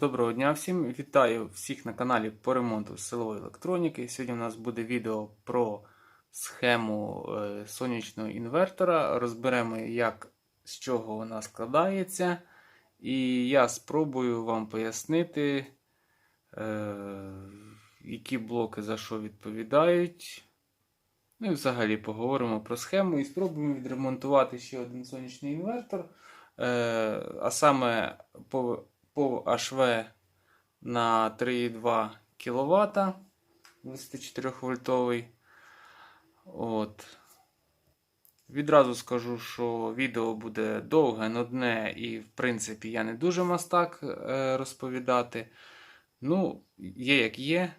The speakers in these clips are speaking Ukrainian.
Доброго дня всім! Вітаю всіх на каналі по ремонту силової електроніки. Сьогодні у нас буде відео про схему е, сонячного інвертора. Розберемо, як з чого вона складається. І я спробую вам пояснити, е, які блоки за що відповідають. Ну і взагалі поговоримо про схему і спробуємо відремонтувати ще один сонячний інвертор. Е, а саме по по HV на 3,2 кВт 24 вольтовий. От. Відразу скажу, що відео буде довге, нудне, і, в принципі, я не дуже мастак е, розповідати. Ну, є як є.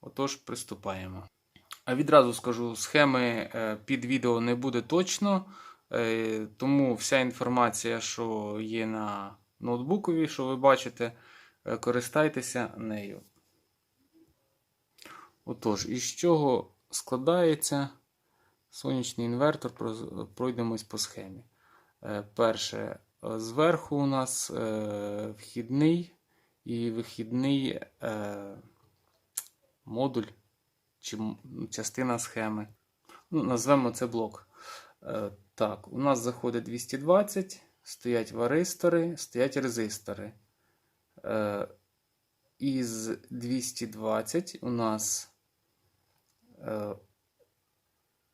Отож, приступаємо. А відразу скажу, схеми е, під відео не буде точно. Е, Тому вся інформація, що є на ноутбукові, що ви бачите, е, користайтеся нею. Отож, із чого складається сонячний інвертор, пройдемось по схемі. Е, Перше, е, зверху у нас вхідний і вихідний модуль чи частина схеми. Ну, назвемо це блок. Так, у нас заходить 220, стоять варистори, стоять резистори. Е, Із 220 у нас е,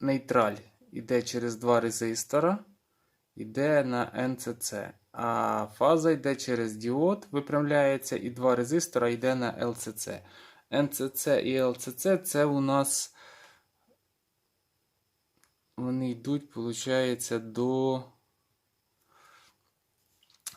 нейтраль іде через два резистора, іде на НЦЦ. А фаза йде через діод, виправляється, і два резистора йде на ЛЦЦ. НЦЦ і ЛЦЦ це у нас вони йдуть, виходить, до,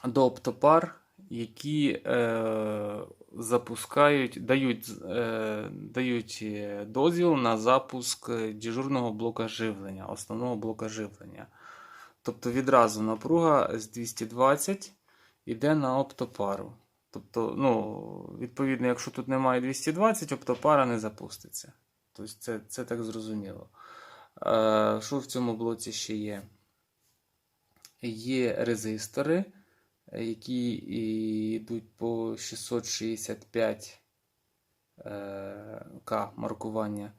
до оптопар, які е, запускають, дають, е, дають е, дозвіл на запуск дежурного блока живлення, основного блока живлення. Тобто відразу напруга з 220 йде на оптопару. Тобто, ну, відповідно, якщо тут немає 220, оптопара не запуститься. Тобто це, це так зрозуміло. Е, Що в цьому блоці ще є? Є резистори, які йдуть по 665 е, маркування,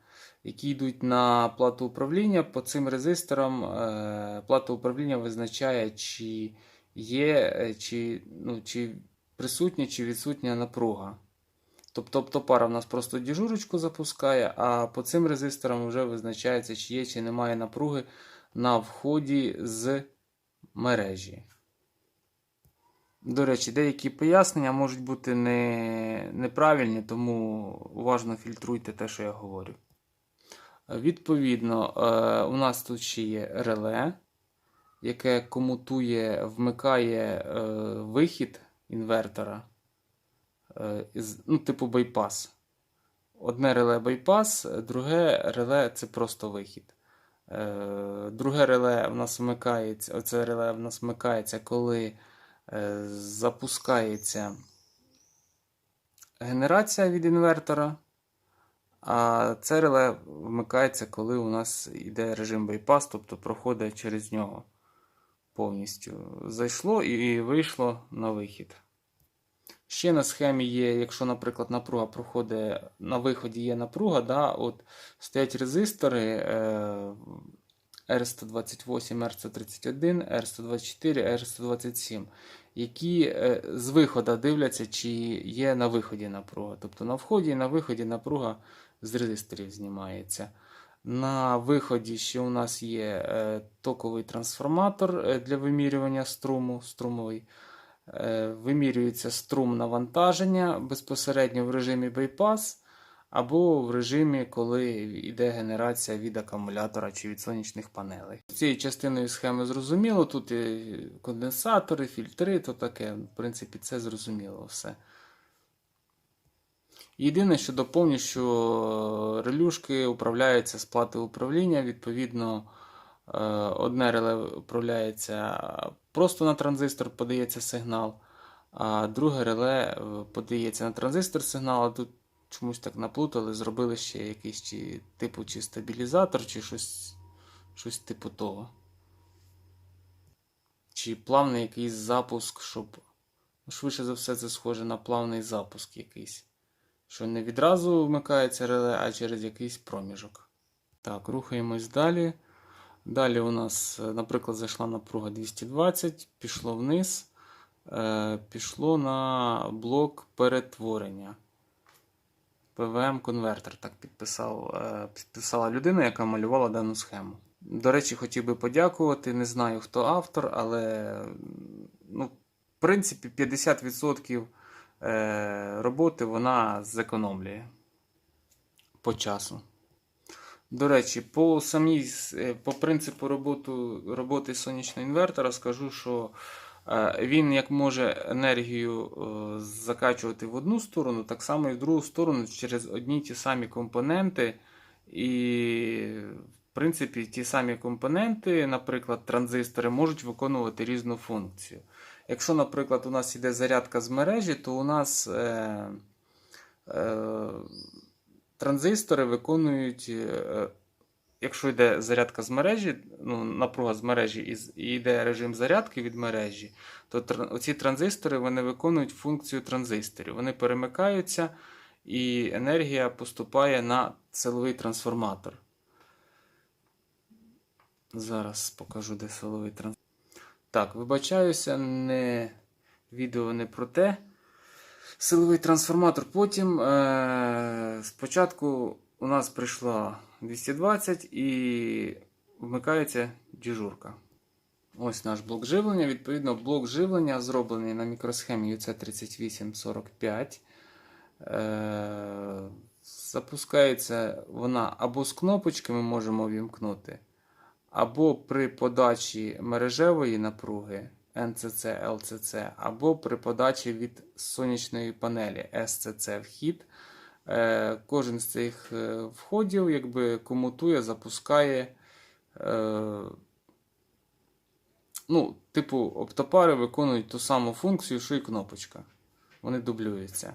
які йдуть на плату управління. По цим резисторам е, плата управління визначає, чи є, е, чи, ну, чи присутня, чи відсутня напруга. Тобто оптопара в нас просто діжурочку запускає, а по цим резисторам вже визначається, чи є, чи немає напруги на вході з мережі. До речі, деякі пояснення можуть бути не, неправильні, тому уважно фільтруйте те, що я говорю. Відповідно, е, у нас тут ще є реле, яке комутує, вмикає е, вихід інвертора е, ну, типу байпас. Одне реле байпас, друге реле це просто вихід. Друге реле в нас вмикається, оце реле в нас вмикається, коли запускається генерація від інвертора. А це реле вмикається, коли у нас йде режим байпас, тобто проходить через нього повністю. Зайшло і вийшло на вихід. Ще на схемі є, якщо, наприклад, напруга проходить, на виході є напруга, да, от стоять резистори е, R128, R131, R124, R127, які е, з виходу дивляться, чи є на виході напруга. Тобто на вході і на виході напруга з резисторів знімається. На виході ще у нас є е, токовий трансформатор е, для вимірювання струму, струмовий. Вимірюється струм навантаження безпосередньо в режимі байпас або в режимі, коли йде генерація від акумулятора чи від сонячних панелей. Цією частиною схеми зрозуміло. Тут і конденсатори, фільтри, то таке. В принципі, це зрозуміло все. Єдине, що доповню, що релюшки управляються з плати управління. Відповідно, е, одне реле управляється просто на транзистор, подається сигнал, а друге реле е, подається на транзистор сигнал, а тут чомусь так наплутали, зробили ще якийсь чи, типу чи стабілізатор, чи щось, щось типу того. Чи плавний якийсь запуск, щоб Швидше за все, це схоже на плавний запуск якийсь. Що не відразу вмикається реле, а через якийсь проміжок. Так, рухаємось далі. Далі у нас, е, наприклад, зайшла напруга 220, пішло вниз, е, пішло на блок перетворення. PWM-конвертер, так підписав, е, підписала людина, яка малювала дану схему. До речі, хотів би подякувати. Не знаю, хто автор, але ну, в принципі 50% е, роботи вона зекономлює по часу. До речі, по самій, е, по принципу роботу, роботи сонячного інвертора скажу, що він як може енергію е, закачувати в одну сторону, так само і в другу сторону через одні ті самі компоненти. І, в принципі, ті самі компоненти, наприклад, транзистори, можуть виконувати різну функцію. Якщо, наприклад, у нас йде зарядка з мережі, то у нас е, е, транзистори виконують, е, якщо йде зарядка з мережі, ну, напруга з мережі і йде режим зарядки від мережі, то оці транзистори вони виконують функцію транзисторів. Вони перемикаються і енергія поступає на силовий трансформатор. Зараз покажу, де силовий трансформатор. Так, вибачаюся, не відео не про те. Силовий трансформатор. Потім е- спочатку у нас прийшла 220 і вмикається діжурка. Ось наш блок живлення. Відповідно, блок живлення зроблений на мікросхемі UC3845. Е- запускається вона або з кнопочки ми можемо вімкнути, або при подачі мережевої напруги NCC, LCC, або при подачі від сонячної панелі SCC вхід. Е, Кожен з цих е, входів якби комутує, запускає. е, Ну, типу, оптопари виконують ту саму функцію, що і кнопочка. Вони дублюються.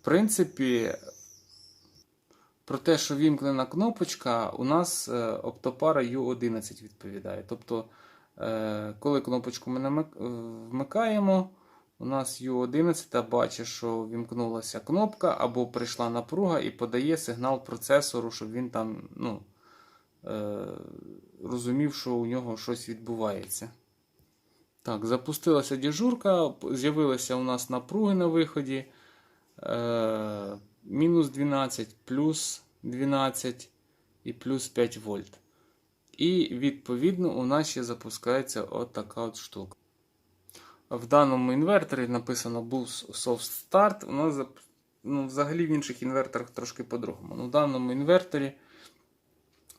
В принципі, про те, що вімкнена кнопочка, у нас оптопара U11 відповідає. Тобто, коли кнопочку ми вмикаємо, у нас U11 бачить, що вімкнулася кнопка або прийшла напруга і подає сигнал процесору, щоб він там ну, е, розумів, що у нього щось відбувається. Так, запустилася діжурка, з'явилися у нас напруги на виході. Е, мінус 12, плюс 12 і плюс 5 вольт. І відповідно у нас ще запускається от от штука. В даному інверторі написано Boost Soft Start. У нас ну, взагалі в інших інверторах трошки по-другому. Ну, в даному інверторі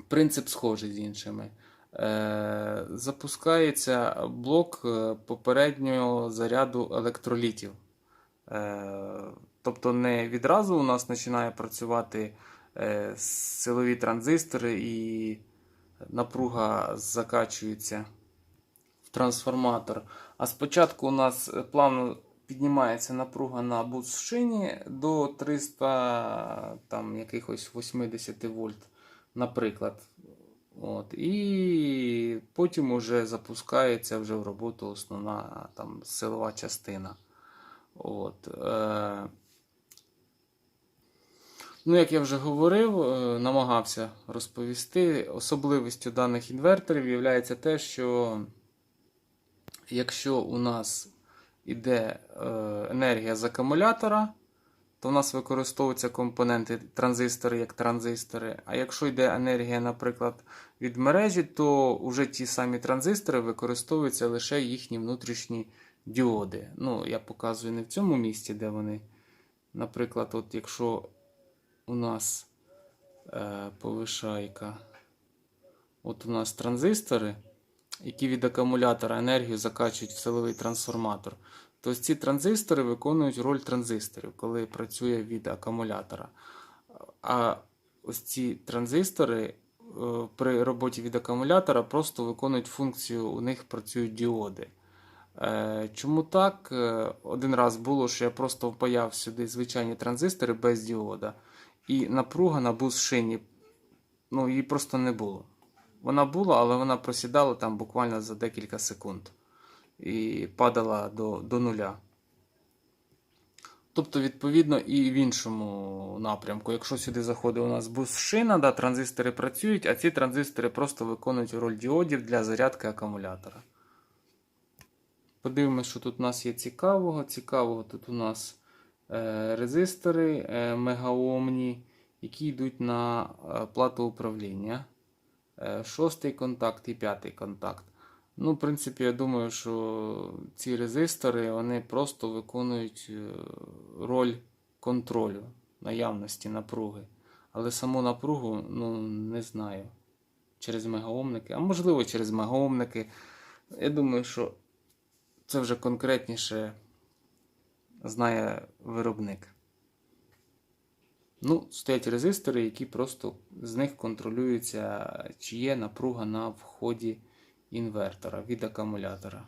принцип схожий з іншими. Е, запускається блок е, попереднього заряду електролітів. Е, тобто не відразу у нас починає працювати е, силові транзистори і напруга закачується в трансформатор. А спочатку у нас е, плавно піднімається напруга на бус-шині до 300 там, якихось 80 вольт, наприклад. От. І потім уже запускається вже в роботу основна там, силова частина. От. Е... Ну, як я вже говорив, е, намагався розповісти, особливістю даних інверторів є те, що якщо у нас іде е, енергія з акумулятора, то в нас використовуються компоненти транзистори як транзистори. А якщо йде енергія, наприклад, від мережі, то вже ті самі транзистори використовуються лише їхні внутрішні діоди. Ну, я показую не в цьому місці, де вони. Наприклад, от якщо у нас е, повишайка, от у нас транзистори, які від акумулятора енергію закачують в силовий трансформатор, то ці транзистори виконують роль транзисторів, коли працює від акумулятора. А ось ці транзистори е, при роботі від акумулятора просто виконують функцію, у них працюють діоди. Е, Чому так? Е, Один раз було, що я просто впаяв сюди звичайні транзистори без діода, і напруга на бус-шині ну, її просто не було. Вона була, але вона просідала там буквально за декілька секунд і падала до, до нуля. Тобто, відповідно, і в іншому напрямку. Якщо сюди заходить у нас бус-шина, да, транзистори працюють, а ці транзистори просто виконують роль діодів для зарядки акумулятора. Подивимось, що тут у нас є цікавого. Цікавого тут у нас е, резистори е, мегаомні, які йдуть на е, плату управління. Е, шостий контакт і п'ятий контакт. Ну, в принципі, я думаю, що ці резистори вони просто виконують е, роль контролю наявності напруги. Але саму напругу ну, не знаю. Через мегаомники, а можливо через мегаомники. Я думаю, що це вже конкретніше знає виробник. Ну, стоять резистори, які просто з них контролюється, чи є напруга на вході інвертора від акумулятора.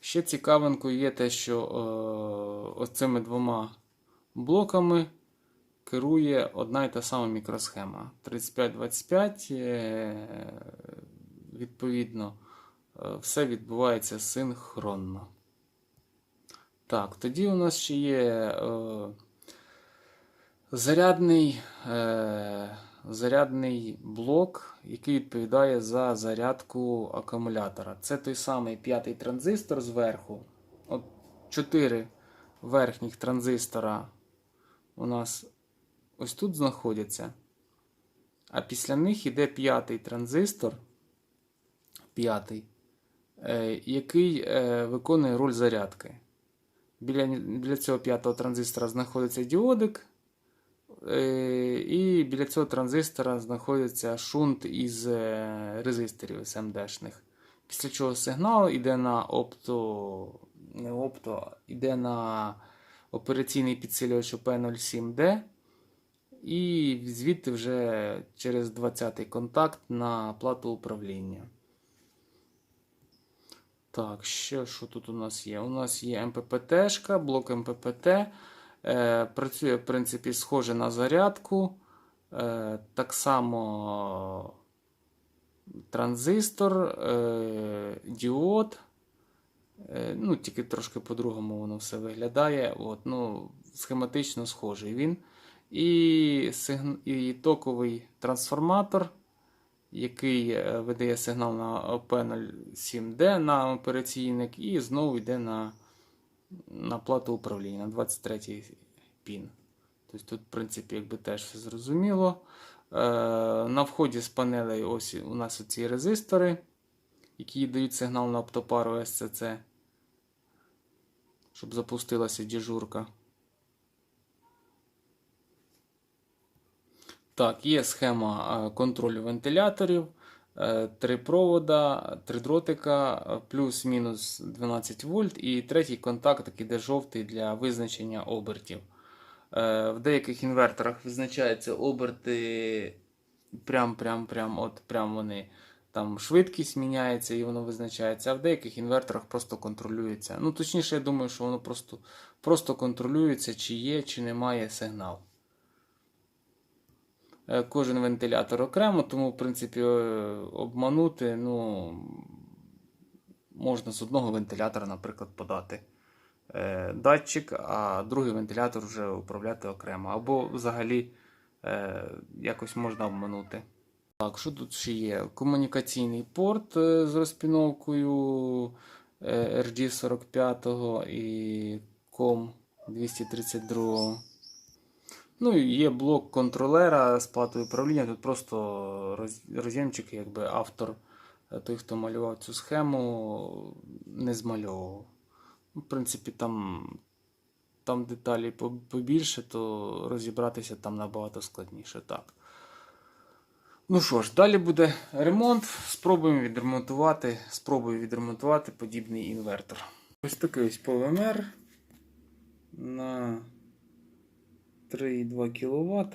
Ще цікавинкою є те, що е, ось цими двома блоками керує одна і та сама мікросхема. 3525, е, відповідно, е, все відбувається синхронно. Так, тоді у нас ще є е, зарядний, е, зарядний блок, який відповідає за зарядку акумулятора. Це той самий п'ятий транзистор зверху. От 4 верхніх транзистора у нас ось тут знаходяться. А після них йде п'ятий транзистор, п'ятий, е, який е, виконує роль зарядки. Біля, біля цього п'ятого транзистора знаходиться діодик. Е, І біля цього транзистора знаходиться шунт із е, резисторів SMD-шних. Після чого сигнал йде на опто, не опто, йде на операційний підсилювач OP07D. І звідти вже через 20-й контакт на плату управління. Так, ще що тут у нас є? У нас є МППТ, блок МППТ. Е, працює, в принципі, схоже на зарядку. Е, так само транзистор, е, діод. Ну, Тільки трошки по-другому воно все виглядає. От, ну, Схематично схожий він. І, сигн... і токовий трансформатор, який видає сигнал на OP07D на операційник, і знову йде на на плату управління на 23 пін. Тобто Тут, в принципі, якби теж все зрозуміло. Е, На вході з панелей ось у нас ці резистори, які дають сигнал на оптопару SCC, щоб запустилася діжурка. Так, є схема е, контролю вентиляторів. Е, Три провода, три дротика, е, плюс-мінус 12 вольт, і третій контакт, який іде жовтий для визначення обертів. Е, В деяких інверторах визначаються оберти прям, прям, прям, от прям вони. Там швидкість міняється і воно визначається, а в деяких інверторах просто контролюється. Ну, точніше, я думаю, що воно просто, просто контролюється, чи є, чи немає сигнал. Е, Кожен вентилятор окремо, тому, в принципі, е, обманути ну, можна з одного вентилятора, наприклад, подати е, датчик, а другий вентилятор вже управляти окремо. Або взагалі якось можна обманути. Так, що тут ще є? Комунікаційний порт з розпіновкою е, RG45 і COM 232. Ну і є блок контролера з платою управління. Тут просто роз- роз'ємчик, якби автор, е, той, хто малював цю схему, не змальовував. Ну, В принципі, там, там деталі побільше, то розібратися там набагато складніше. Так. Ну що ж, далі буде ремонт. Спробуємо відремонтувати, спробую відремонтувати подібний інвертор. Ось такий ось PowerMR на 3,2 кВт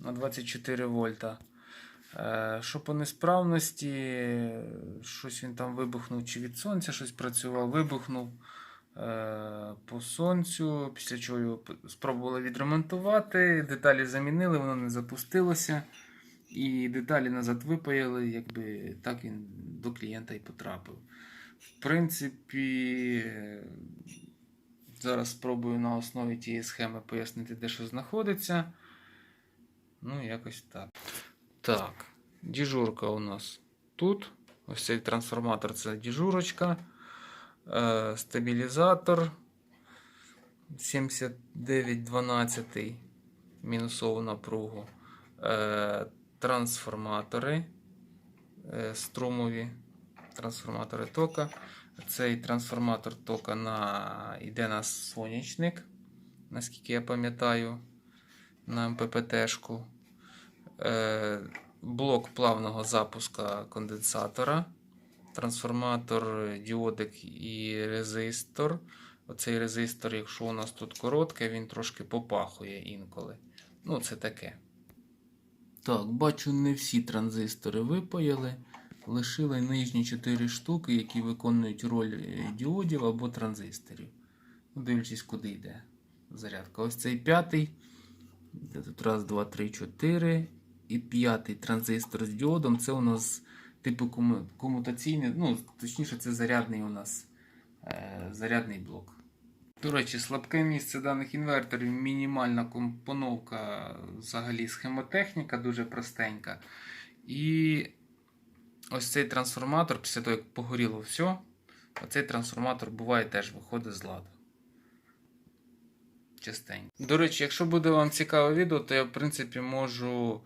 на 24 вольта. Е, Що по несправності, щось він там вибухнув, чи від сонця щось працював, вибухнув е, по сонцю, після чого його спробували відремонтувати, деталі замінили, воно не запустилося. І деталі назад випаяли, якби так він до клієнта і потрапив. В принципі, Зараз спробую на основі тієї схеми пояснити, де що знаходиться. Ну, якось так. Так, діжурка у нас тут. Ось цей трансформатор це діжурочка. Е, стабілізатор 7912 мінусову напругу. Е, трансформатори е, струмові. Трансформатори тока. Цей трансформатор тока на, йде на сонячник, наскільки я пам'ятаю, на МППТ-шку. Е, блок плавного запуска конденсатора, трансформатор, діодик і резистор. Оцей резистор, якщо у нас тут коротке, він трошки попахує інколи. Ну, це таке. Так, бачу, не всі транзистори випаяли. Лишили нижні 4 штуки, які виконують роль е, діодів або транзисторів. Ну, дивлячись, куди йде зарядка. Ось цей п'ятий. Тут раз, два, три, чотири. І п'ятий транзистор з діодом. Це у нас типу кому- комутаційний, ну, точніше, це зарядний у нас е, зарядний блок. До речі, слабке місце даних інверторів мінімальна компоновка, взагалі схемотехніка дуже простенька. І ось цей трансформатор, після того, як погоріло все, оцей трансформатор буває теж виходить з ладу. Частенько. До речі, якщо буде вам цікаве відео, то я в принципі можу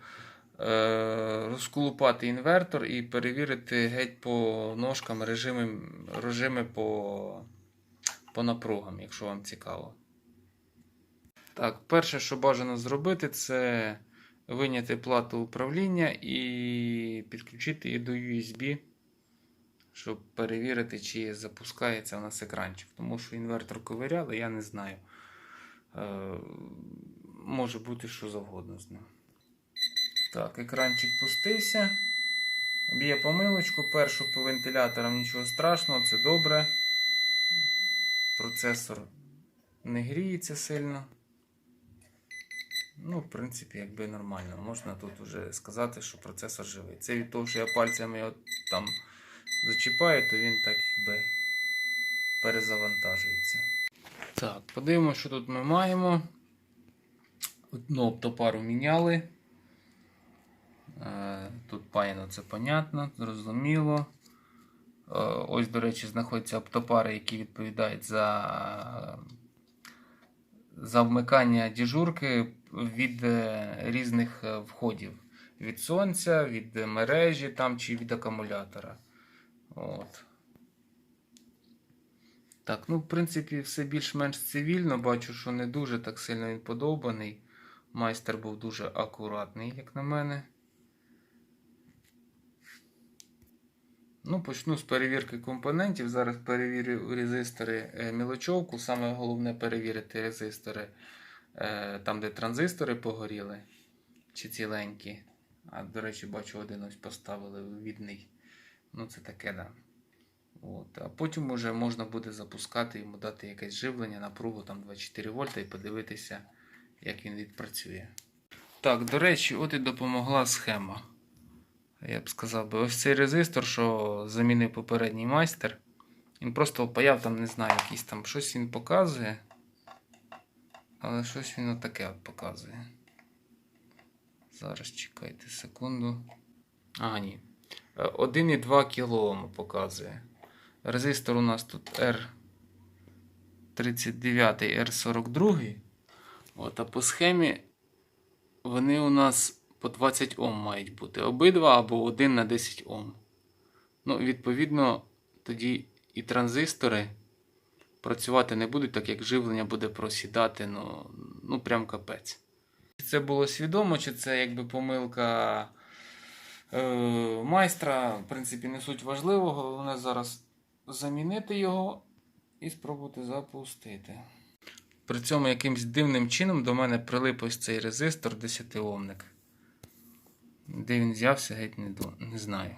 е, розколупати інвертор і перевірити геть по ножкам режими, режими по, по напругам, якщо вам цікаво. Так, перше, що бажано зробити, це виняти плату управління і підключити її до USB, щоб перевірити, чи запускається у нас екранчик. Тому що інвертор ковиряли, я не знаю. Е, може бути що завгодно з ним. Так, екранчик пустився. Б'є помилочку. Першу по вентиляторам нічого страшного, це добре. Процесор не гріється сильно. Ну, в принципі, якби нормально. Можна тут вже сказати, що процесор живий. Це від того, що я пальцями його там зачіпаю, то він так якби перезавантажується. Так, подивимося, що тут ми маємо. Одну оптопару міняли. Е, Тут паяно це понятно, зрозуміло. Е, Ось, до речі, знаходяться оптопари, які відповідають за, за вмикання діжурки від е, різних е, входів. Від сонця, від мережі там, чи від акумулятора. От. Так, ну, в принципі, все більш-менш цивільно. Бачу, що не дуже так сильно він подобаний. Майстер був дуже акуратний, як на мене. Ну, почну з перевірки компонентів. Зараз перевірю резистори е, мілочовку. Саме головне перевірити резистори там, де транзистори погоріли, чи ціленькі. А, до речі, бачу, один ось поставили відний. Ну, це таке, да. От. А потім вже можна буде запускати йому дати якесь живлення, напругу там 24 вольта і подивитися, як він відпрацює. Так, до речі, от і допомогла схема. Я б сказав би, ось цей резистор, що замінив попередній майстер. Він просто впаяв там, не знаю, якийсь там щось він показує. Але щось він отаке от показує. Зараз чекайте секунду. А, ні. Е, 1,2 кОм показує. Резистор у нас тут R39, R42. От, а по схемі вони у нас по 20 Ом мають бути. Обидва або 1 на 10 Ом. Ну, відповідно, тоді і транзистори працювати не будуть, так як живлення буде просідати, ну, ну прям капець. Це було свідомо, чи це якби помилка е, майстра, в принципі, не суть важливого. Головне зараз замінити його і спробувати запустити. При цьому якимсь дивним чином до мене прилип ось цей резистор 10-омник. Де він взявся, геть не знаю.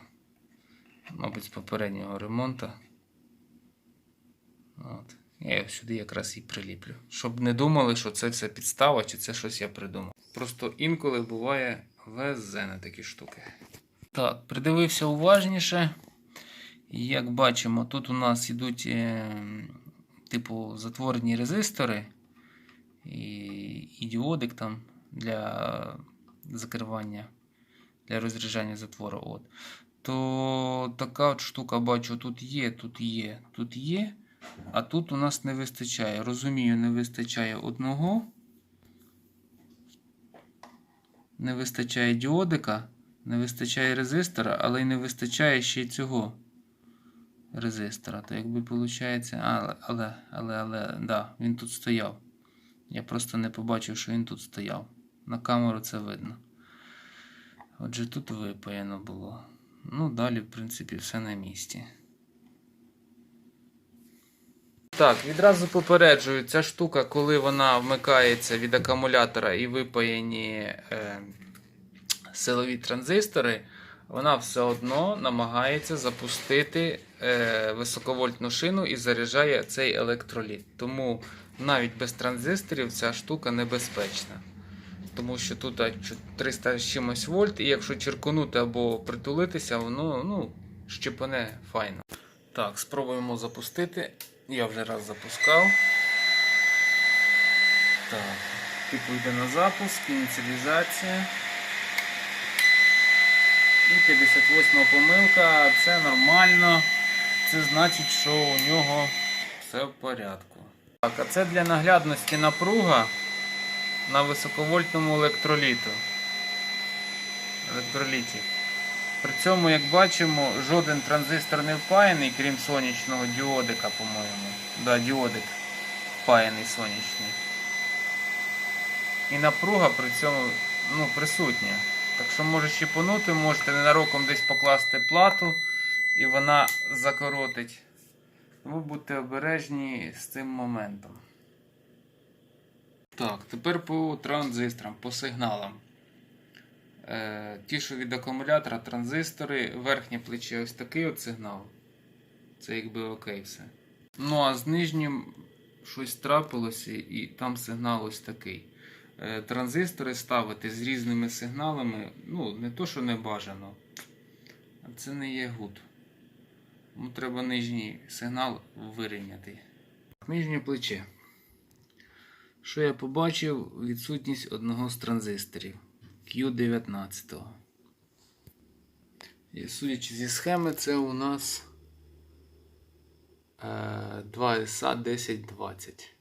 Мабуть, з попереднього ремонту. От. Я сюди якраз і приліплю. Щоб не думали, що це все підстава, чи це щось я придумав. Просто інколи буває везе на такі штуки. Так, придивився уважніше. Як бачимо, тут у нас йдуть е, типу, затворені резистори і, і діодик там для закривання, для розряджання затвору. От. То така от штука, бачу, тут є, тут є, тут є. А тут у нас не вистачає. Розумію, не вистачає одного. Не вистачає діодика, не вистачає резистора, але й не вистачає ще й цього резистора. То якби виходить. Але, але, але, але, да, він тут стояв. Я просто не побачив, що він тут стояв. На камеру це видно. Отже, тут випаяно було. Ну, далі, в принципі, все на місці. Так, відразу попереджую, ця штука, коли вона вмикається від акумулятора і випаяні е, силові транзистори, вона все одно намагається запустити е, високовольтну шину і заряджає цей електроліт. Тому навіть без транзисторів ця штука небезпечна. Тому що тут 300 з чимось вольт, і якщо черконути або притулитися, воно ну, щепане файно. Так, спробуємо запустити. Я вже раз запускав. Так, типу йде на запуск, ініціалізація. І 58 помилка, це нормально. Це значить, що у нього все в порядку. Так, а це для наглядності напруга на високовольтному електроліту. Електроліті. При цьому, як бачимо, жоден транзистор не впаяний, крім сонячного діодика, по-моєму. Да, діодик впаяний сонячний. І напруга при цьому ну, присутня. Так що може щепонути, можете ненароком десь покласти плату і вона закоротить. Ви будьте обережні з цим моментом. Так, тепер по транзисторам, по сигналам. Е, ті, що від акумулятора, транзистори, верхнє плече ось такий от сигнал. Це якби окей все. Ну а з нижнім щось трапилося і там сигнал ось такий. Е, транзистори ставити з різними сигналами, ну, не то, що не бажано, а це не є гуд. Тому треба нижній сигнал вирівняти. Нижнє плече. Що я побачив? Відсутність одного з транзисторів Q19. І судячи зі схеми, це у нас е, 2SA 1020.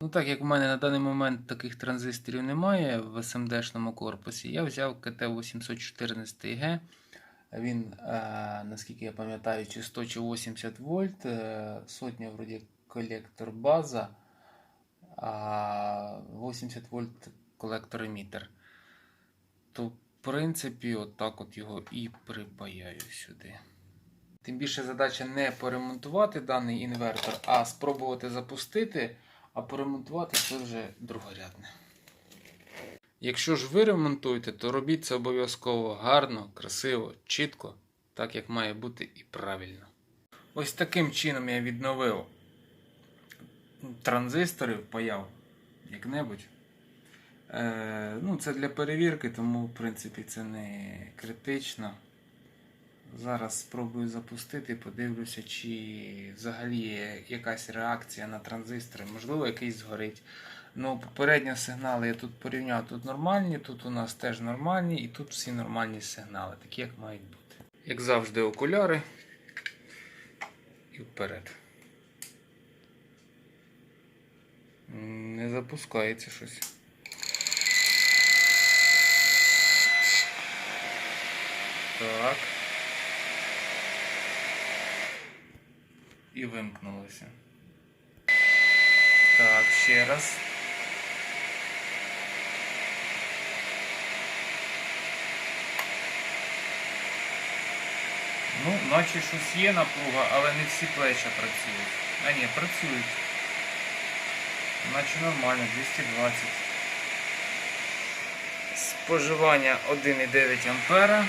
Ну, так як в мене на даний момент таких транзисторів немає в SMD-шному корпусі, я взяв КТ814Г. Він, е, наскільки я пам'ятаю, чи 100 чи 80 вольт, е, сотня вроді колектор база, а 80 вольт колектор емітер. То, в принципі, отак от його і припаяю сюди. Тим більше задача не поремонтувати даний інвертор, а спробувати запустити, а поремонтувати це вже другорядне. Якщо ж ви ремонтуєте, то робіть це обов'язково гарно, красиво, чітко, так як має бути і правильно. Ось таким чином я відновив транзистори, впаяв як-небудь. Е, ну, це для перевірки, тому в принципі це не критично. Зараз спробую запустити, подивлюся, чи взагалі є якась реакція на транзистори, можливо, якийсь згорить. Ну, попередні сигнали я тут порівняв, тут нормальні, тут у нас теж нормальні, і тут всі нормальні сигнали, такі як мають бути. Як завжди, окуляри і вперед. Не запускається щось. Так. І вимкнулося. Так, ще раз. Ну, наче щось є напруга, але не всі плеча працюють. А ні, працюють. Наче нормально, 220. Споживання 1,9 ампера.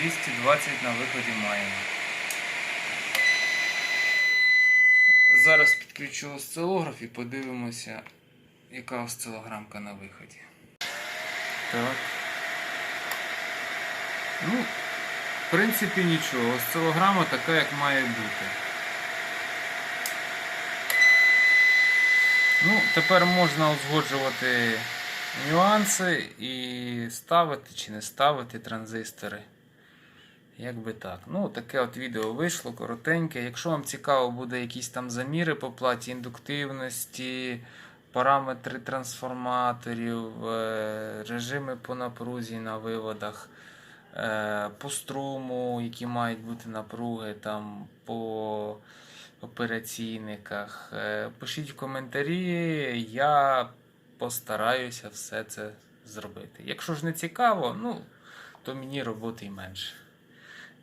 220 на виході маємо. Зараз підключу осцилограф і подивимося, яка осцилограмка на виході. Так. Ну, В принципі, нічого. Осцилограма така, як має бути. Ну, тепер можна узгоджувати нюанси і ставити чи не ставити транзистори. Як так. Ну, таке от відео вийшло коротеньке. Якщо вам цікаво буде якісь там заміри по платі індуктивності, параметри трансформаторів, е, режими по напрузі на виводах, е, по струму, які мають бути напруги, там, по операційниках, е, пишіть в коментарі, я постараюся все це зробити. Якщо ж не цікаво, ну, то мені роботи й менше.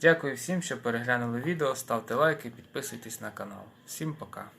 Дякую всім, що переглянули відео. Ставте лайки, підписуйтесь на канал. Всім пока.